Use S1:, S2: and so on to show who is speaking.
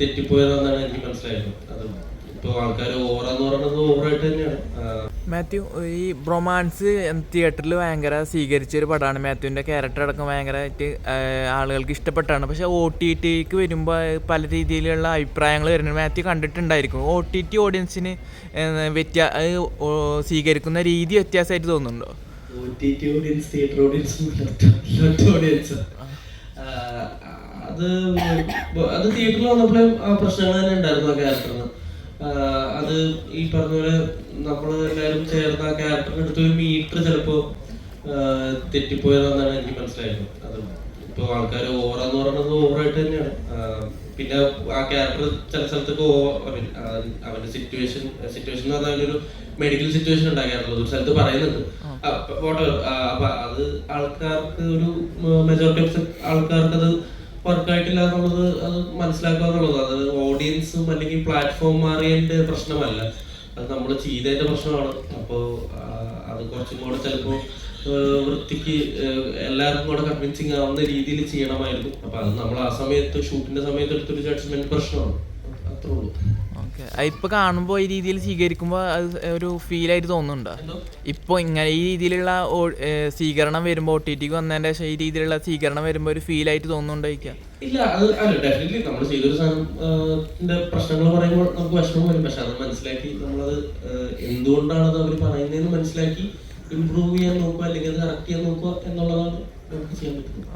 S1: തെറ്റിപ്പോയതാണെന്നാണ് എനിക്ക് മനസ്സിലായത്. അത് ഇപ്പോൾ ആൾക്കാർ ഓവറാന്ന് പറയുന്നത് ഓവറായിട്ട് തന്നെയാണ്.
S2: മാത്യു ഈ ബ്രൊമാൻസ് തിയേറ്ററിൽ ഭയങ്കര സ്വീകരിച്ച ഒരു പടമാണ് മാത്യുവിന്റെ ക്യാരക്ടർ അടക്കം ഭയങ്കരമായിട്ട് ആളുകൾക്ക് ഇഷ്ടപ്പെട്ടാണ്. പക്ഷേ ഒ ടി ടിക്ക് വരുമ്പോൾ പല രീതിയിലുള്ള അഭിപ്രായങ്ങൾ വരുന്നുണ്ട്. മാത്യു കണ്ടിട്ടുണ്ടായിരിക്കും. ഒ ടി ടി ഓഡിയൻസിന് വ്യത്യാ സ്വീകരിക്കുന്ന രീതി വ്യത്യാസമായിട്ട് തോന്നുന്നുണ്ടോ?
S1: Audience audience. ആ, അത് അത് തിയേറ്ററിൽ വന്നപ്പോഴേ ആ പ്രശ്നങ്ങൾ തന്നെ ഉണ്ടായിരുന്നു ആ ക്യാരക്ടറിന് അത് ഈ പറഞ്ഞ പോലെ നമ്മൾ എല്ലാവരും ചേർന്ന് ആ ക്യാരക്ടറിന് എടുത്ത ഒരു മീറ്റർ ചിലപ്പോ ആ, തെറ്റിപ്പോയതാണെന്നാണ് എനിക്ക് മനസ്സിലായത്. അത് ഇപ്പോൾ ആൾക്കാർ ഓവറാന്ന് പറയുന്നത് ഓവറായിട്ട് തന്നെയാണ്. പിന്നെ ആ ക്യാരക്ടർ ചില സ്ഥലത്തൊക്കെ അവന്റെ സിറ്റുവേഷൻ സിറ്റുവേഷൻ എന്ന് പറഞ്ഞാൽ ഒരു മെഡിക്കൽ സിറ്റുവേഷൻ ഉണ്ടാക്കിയായിരുന്നു ഒരു സ്ഥലത്ത് പറയുന്നുണ്ട്. അപ്പൊ അത് ആൾക്കാർക്ക് ഒരു മെജോറിറ്റി ഓഫ് ആൾക്കാർക്ക് അത് വർക്കായിട്ടില്ല അത് മനസ്സിലാക്കുക എന്നുള്ളത് അത് ഓഡിയൻസും അല്ലെങ്കിൽ പ്ലാറ്റ്ഫോം മാറിയതിന്റെ പ്രശ്നമല്ല. അത് നമ്മൾ ചെയ്തതിന്റെ പ്രശ്നമാണ്. അപ്പോൾ അത് കുറച്ചും കൂടെ ചിലപ്പോൾ വൃത്തിക്ക് എല്ലാവർക്കും കൂടെ കൺവിൻസിങ് ആവുന്ന രീതിയിൽ ചെയ്യണമായിരുന്നു. അപ്പൊ അത് നമ്മൾ ആ സമയത്ത് ഷൂട്ടിന്റെ സമയത്ത് എടുത്തൊരു ജഡ്ജ്മെന്റ് പ്രശ്നമാണ്. അത്രേ ഉള്ളൂ.
S2: ഓക്കെ കാണുമ്പോ കാണുമ്പോൾ ഈ രീതിയിൽ സ്വീകരിക്കുമ്പോൾ അത് ഒരു ഫീലായിട്ട് തോന്നുന്നുണ്ടോ? ഇപ്പോൾ ഇങ്ങനെ ഈ രീതിയിലുള്ള സ്വീകരണം വരുമ്പോൾ ഒ ടി ടിക്ക് വന്നതിന്റെ ശേഷം ഈ രീതിയിലുള്ള സ്വീകരണം വരുമ്പോൾ ഒരു ഫീലായിട്ട് തോന്നുന്നുണ്ടോ ചോദിക്കാം?
S1: ഇല്ല അത് അല്ല ഡെഫിനറ്റ്ലി നമ്മൾ ചെയ്തൊരു സാധനം പ്രശ്നങ്ങൾ പറയുമ്പോൾ നമുക്ക് വിഷമം വരും. പക്ഷെ അത് മനസ്സിലാക്കി നമ്മളത് ആഹ് എന്തുകൊണ്ടാണ് അത് അവർ പറയുന്നതെന്ന് മനസ്സിലാക്കി ഇമ്പ്രൂവ് ചെയ്യാൻ നോക്കുക അല്ലെങ്കിൽ അത് കറക്റ്റ് ചെയ്യാൻ നോക്കുക എന്നുള്ളതാണ് നമുക്ക് ചെയ്യാൻ പറ്റുന്നത്.